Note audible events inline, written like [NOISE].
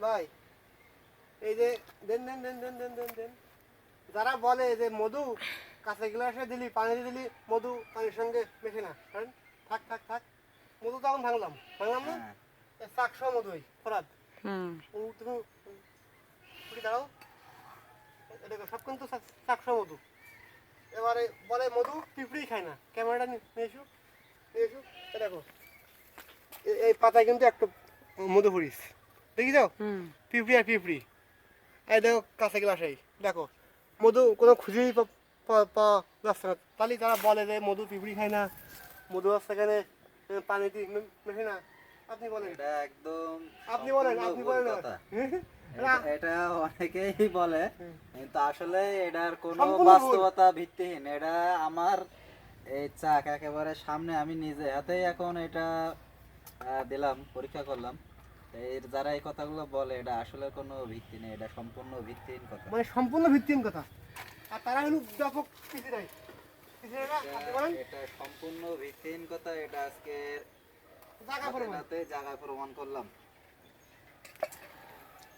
ভাই এই যে দেন দেন দেন দেন দেন দেন দেন। যারা বলে যে মধু কাঁচা গ্লাসে দিলি পানি দিলি মধু পানির সঙ্গে মেশে না। কারণ থাক থাক থাক মধু তো এখন ভাঙলাম। ভাঙলাম না? হ্যাঁ। চাকশো মধুই ফরাদ। হুম। ও তুমি উঠে দাঁড়াও। এ দেখো সব কিন্তু চাক- চাকশো মধু। এবারে বলে মধু পিঁপড়ি খায় না। ক্যামেরাটা নিয়ে নিয়ে এসো নিয়ে এসো। দেখো এই পাতায় কিন্তু একটা মধু পড়িস দেখি যাও পিঁপড়ি আর পিঁপড়ি। এই দেখো কাছে গ্লাস এই। দেখো মধু কোনো খুঁজেই পা- পা- পাওয়া যাচ্ছে না। তাহলে তারা বলে যে মধু পিঁপড়ি খায় না। মধু আছে এখানে পানি দিয়ে মেশে না। আপনি বলেন। এটা একদম আপনি বলেন আপনি বলেন। [LAUGHS] এটা অনেকেই বলে কিন্তু আসলে এটার কোনো বাস্তবতা ভিত্তিহীন। এটা আমার এই চাক একেবারে সামনে আমি নিজে হাতেই এখন এটা দিলাম পরীক্ষা করলাম। এর যারা এই কথাগুলো বলে এটা আসলে কোনো ভিত্তি নেই এটা সম্পূর্ণ ভিত্তিহীন কথা। মানে সম্পূর্ণ ভিত্তিহীন কথা। আর তারা হলো ব্যাপক পিছিয়ে দেয়। পিছিয়ে দেয় না, আপনি বলেন। এটা- সম্পূর্ণ ভিত্তিহীন কথা এটা আজকে জায়গা জায়গায় প্রমাণ করলাম।